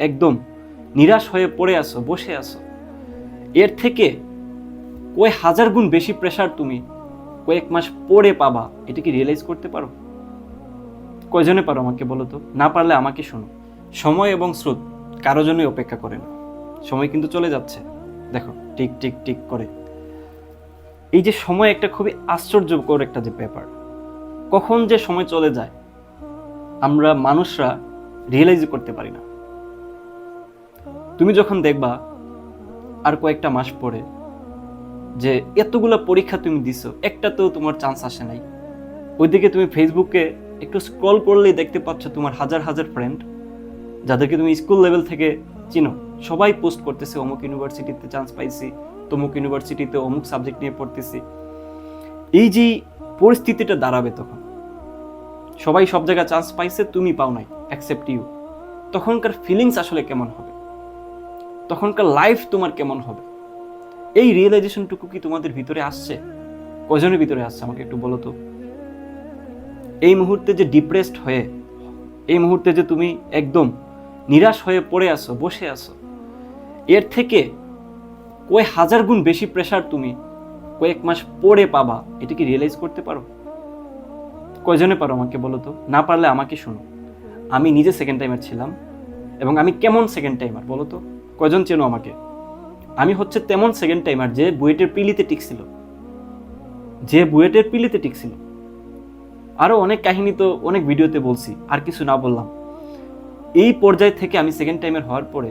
একদম নিরাশ হয়ে পড়ে আছো, বসে আছো। এর থেকে কয় হাজার গুণ বেশি প্রেশার তুমি কয়েক মাস পরে পাবা, এটা কি রিয়েলাইজ করতে পারো? কয়জনে পারো আমাকে বলো তো? না পারলে আমাকে শোনো। সময় এবং স্রোত কারও জন্যই অপেক্ষা করে না। সময় কিন্তু চলে যাচ্ছে। দেখো, টিক টিক টিক করে। এই যে সময় একটা খুবই আশ্চর্যকর একটা যে ব্যাপার। কখন যে সময় চলে যায়, আমরা মানুষরা রিয়েলাইজ করতে পারি না। তুমি যখন দেখবা আর কয়েকটা মাস পরে যে এতগুলো পরীক্ষা তুমি দিছো একটাতেও তোমার চান্স আসে নাই। ওইদিকে তুমি ফেসবুকে একটু স্ক্রল করলেই দেখতে পাচ্ছ তোমার হাজার হাজার ফ্রেন্ড যাদেরকে তুমি স্কুল লেভেল থেকে চিনো। সবাই পোস্ট করতেছে, অমুক ইউনিভার্সিটিতে চান্স পাইছি, তমুক ইউনিভার্সিটিতে অমুক সাবজেক্ট নিয়ে পড়তেছি। এই যে পরিস্থিতিটা দাঁড়াবে তখন, সবাই সব জায়গায় চান্স পাইছে, তুমি পাও নাই অ্যাকসেপ্ট ইউ তখনকার ফিলিংস আসলে কেমন হবে? তখনকার লাইফ তোমার কেমন হবে? এই রিয়েলাইজেশনটুকু কি তোমাদের ভিতরে আসছে? কজনের ভিতরে আসছে, আমাকে একটু বলো তো? এই মুহূর্তে যে ডিপ্রেসড হয়ে, এই মুহূর্তে যে তুমি একদম নিরাশ হয়ে পড়ে আসো বসে আসো এর থেকে কয় হাজার গুণ বেশি প্রেশার তুমি কয়েক মাস পরে পাবা, এটা কি রিয়েলাইজ করতে পারো? কয়জনে পারো আমাকে বলো তো? না পারলে আমাকে শোনো। আমি নিজে সেকেন্ড টাইমার ছিলাম। এবং আমি কেমন সেকেন্ড টাইমার বলো তো? কয়জন চেনো আমাকে? আমি হচ্ছে তেমন সেকেন্ড টাইমার যে বুয়েটের পিলিতে টিকছিল। যে বুয়েটের পিলিতে টিকছিল। আরও অনেক কাহিনী তো অনেক ভিডিওতে বলছি, আর কিছু না বললাম। এই পর্যায় থেকে আমি সেকেন্ড টাইমের হওয়ার পরে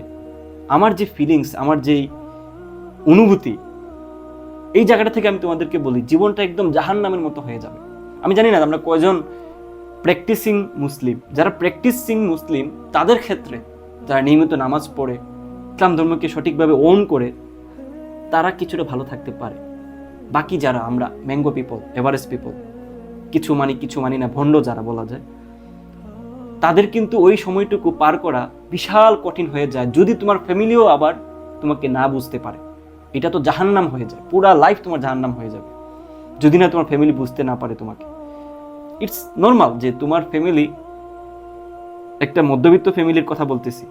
আমার যে ফিলিংস আমার যেই অনুভূতি, এই জায়গাটা থেকে আমি তোমাদেরকে বলি, জীবনটা একদম জাহান নামের মতো হয়ে যাবে। আমি জানি না আমরা কয়জন প্র্যাকটিসিং মুসলিম। যারা প্র্যাকটিসিং মুসলিম, তাদের ক্ষেত্রে যারা নিয়মিত নামাজ পড়ে, ইসলাম ধর্মকে সঠিকভাবে ওন করে, তারা কিছুটা ভালো থাকতে পারে। বাকি যারা আমরা ম্যাঙ্গো পিপল এভারেস্ট পিপল কিছু মানি কিছু মানি না, ভণ্ড যারা বলা যায়, তাদের কিন্তু ওই সময়টুকু পার করা বিশাল কঠিন হয়ে যায়, যদি তোমার ফ্যামিলিও আবার তোমাকে না বুঝতে পারে। এটা তো জাহান্নাম হয়ে যায়, পুরা লাইফ তোমার জাহান্নাম হয়ে যাবে। যদি না তোমার ফ্যামিলি বুঝতে না পারে তোমাকে। ইটস নর্মাল যে তোমার ফ্যামিলি একটা মধ্যবিত্ত ফ্যামিলির কথা বলতেছি।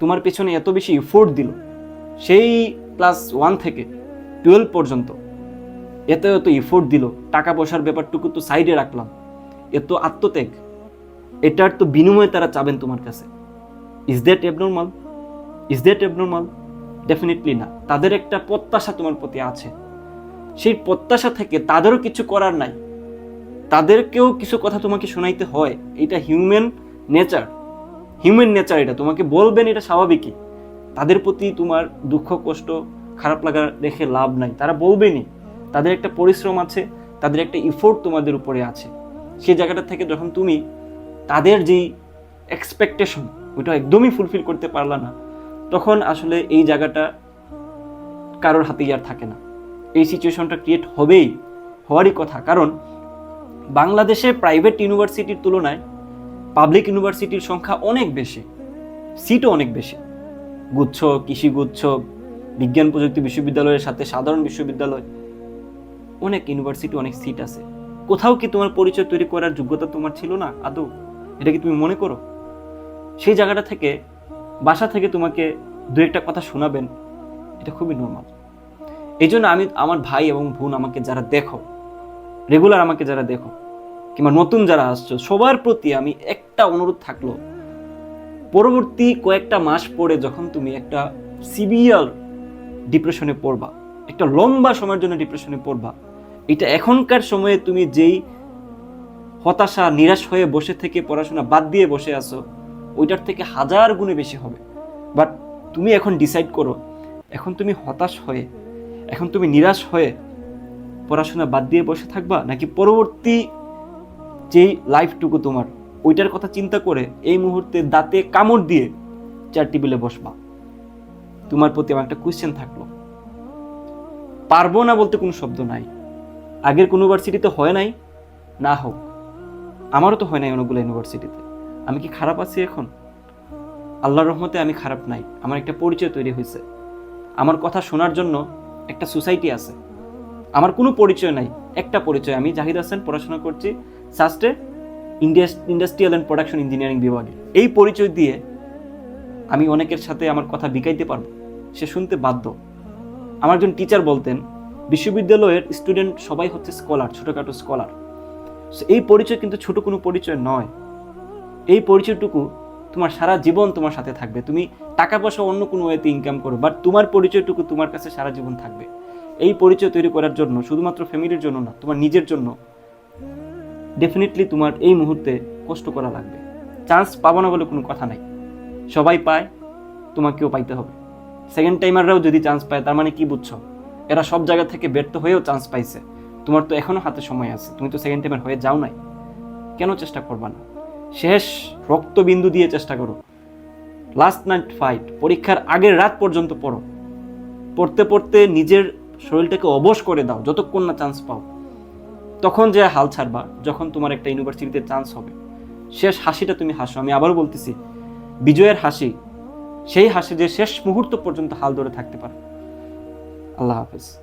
তোমার পেছনে এত বেশি এফোর্ট দিল। সেই ক্লাস ওয়ান থেকে টুয়েলভ পর্যন্ত এত এত এফোর্ট দিল। টাকা পয়সার ব্যাপারটুকু তো সাইডে রাখলাম। এত আত্মত্যাগ, এটার তো বিনিময়ে তারা চাবেন তোমার কাছে। Is that abnormal is that abnormal definitely না। তাদের একটা প্রত্যাশা তোমার প্রতি আছে। সেই প্রত্যাশা থেকে তাদেরও কিছু করার নাই। তাদেরকেও কিছু কথা তোমাকে শোনাইতে হয়। এটা হিউম্যান নেচার হিউম্যান নেচার এটা, তোমাকে বলবেন এটা স্বাভাবিকই। তাদের প্রতি তোমার দুঃখ, কষ্ট, খারাপ লাগা রেখে লাভ নাই। তারা বলবেনই, তাদের একটা পরিশ্রম আছে, তাদের একটা ইফোর্ট তোমাদের উপরে আছে। সেই জায়গাটা থেকে যখন তুমি তাদের যেই এক্সপেকটেশন ওইটা একদমই ফুলফিল করতে পারলা না, তখন আসলে এই জায়গাটা কারোর হাতেই আর থাকে না। এই সিচুয়েশনটা ক্রিয়েট হবেই, হওয়ারই কথা। কারণ বাংলাদেশে প্রাইভেট ইউনিভার্সিটির তুলনায় পাবলিক ইউনিভার্সিটির সংখ্যা অনেক বেশি সিটও অনেক বেশি। গুচ্ছ, কৃষি গুচ্ছ, বিজ্ঞান প্রযুক্তি বিশ্ববিদ্যালয়ের সাথে সাধারণ বিশ্ববিদ্যালয়, অনেক ইউনিভার্সিটি অনেক সিট আছে। কোথাও কি তোমার পরিচয় তৈরি করার যোগ্যতা তোমার ছিল না? আদৌ, এটা কি তুমি মনে করো? সেই জায়গাটা থেকে, বাসা থেকে তোমাকে দু একটা কথা শোনাবেন, এটা খুবই নর্মাল এই জন্য আমি, আমার ভাই এবং বোন আমাকে যারা দেখো রেগুলার আমাকে যারা দেখো কিংবা নতুন যারা আসছো, সবার প্রতি আমি একটা অনুরোধ থাকল। পরবর্তী কয়েকটা মাস পরে যখন তুমি একটা সিভিয়ার ডিপ্রেশনে পড়বা, একটা লম্বা সময়ের জন্য ডিপ্রেশনে পড়বা, এটা এখনকার সময়ে তুমি যেই হতাশা, নিরাশ হয়ে বসে থেকে পড়াশোনা বাদ দিয়ে বসে আছো, ওইটার থেকে হাজার গুণে বেশি হবে। বাট তুমি এখন ডিসাইড করো, এখন তুমি হতাশ হয়ে, এখন তুমি নিরাশ হয়ে পড়াশোনা বাদ দিয়ে বসে থাকবা, নাকি পরবর্তী যেই লাইফটুকু তোমার, ওইটার কথা চিন্তা করে এই মুহূর্তে দাঁতে কামড় দিয়ে চার টেবিলে বসবা। তোমার প্রতি আমার একটা কোয়েশ্চেন থাকল। পারব না বলতে কোনো শব্দ নাই। আগের কোনো ইউনিভার্সিটিতে হয় নাই? না হোক। আমারও তো হয় নাই অনেকগুলো ইউনিভার্সিটিতে আমি কি খারাপ আছি এখন? আল্লাহর রহমতে আমি খারাপ নাই। আমার একটা পরিচয় তৈরি হয়েছে। আমার কথা শোনার জন্য একটা সোসাইটি আছে। আমার কোনো পরিচয় নাই। একটা পরিচয়। আমি জাহিদ হাসান, পড়াশোনা করছি সাস্টে ইন্ডাস্ট্রিয়াল অ্যান্ড প্রোডাকশন ইঞ্জিনিয়ারিং বিভাগে। এই পরিচয় দিয়ে আমি অনেকের সাথে আমার কথা বিকাইতে পারব। সে শুনতে বাধ্য। আমার একজন টিচার বলতেন, বিশ্ববিদ্যালয়ের স্টুডেন্ট সবাই হচ্ছে স্কলার, ছোটোখাটো স্কলার। এই পরিচয় কিন্তু ছোট কোনো পরিচয় নয়। এই পরিচয়টুকু তোমার সারা জীবন তোমার সাথে থাকবে। তুমি টাকা পয়সা অন্য কোনো ওয়েতে ইনকাম করো বাট তোমার পরিচয়টুকু তোমার কাছে সারা জীবন থাকবে। এই পরিচয় তৈরি করার জন্য, শুধুমাত্র ফ্যামিলির জন্য না, তোমার নিজের জন্য ডেফিনেটলি তোমার এই মুহূর্তে কষ্ট করা লাগবে। চান্স পাবো না বলে কোনো কথা নাই। সবাই পায়, তোমাকেও পাইতে হবে। সেকেন্ড টাইমাররাও যদি চান্স পায়, তার মানে কি বুঝছ? এরা সব জায়গা থেকে ব্যর্থ হয়েও চান্স পাইছে। তোমার তো এখনও হাতে সময় আছে। তুমি তো সেকেন্ড টাইমার হয়ে যাও নাই। কেন চেষ্টা করবা না? শেষ রক্তবিন্দু দিয়ে চেষ্টা করো। লাস্ট নাইট ফাইট পরীক্ষার আগের রাত পর্যন্ত পড়ো। পড়তে পড়তে নিজের শরীরটাকে অবশ করে দাও, যতক্ষণ না চান্স পাও। তখন যে হাল ছাড়বা, যখন তোমার একটা ইউনিভার্সিটিতে চান্স হবে। শেষ হাসিটা তুমি হাসো। আমি আবারও বলতেছি, বিজয়ের হাসি, সেই হাসি যে শেষ মুহূর্ত পর্যন্ত হাল ধরে থাকতে পারে। আল্লাহ হাফেজ।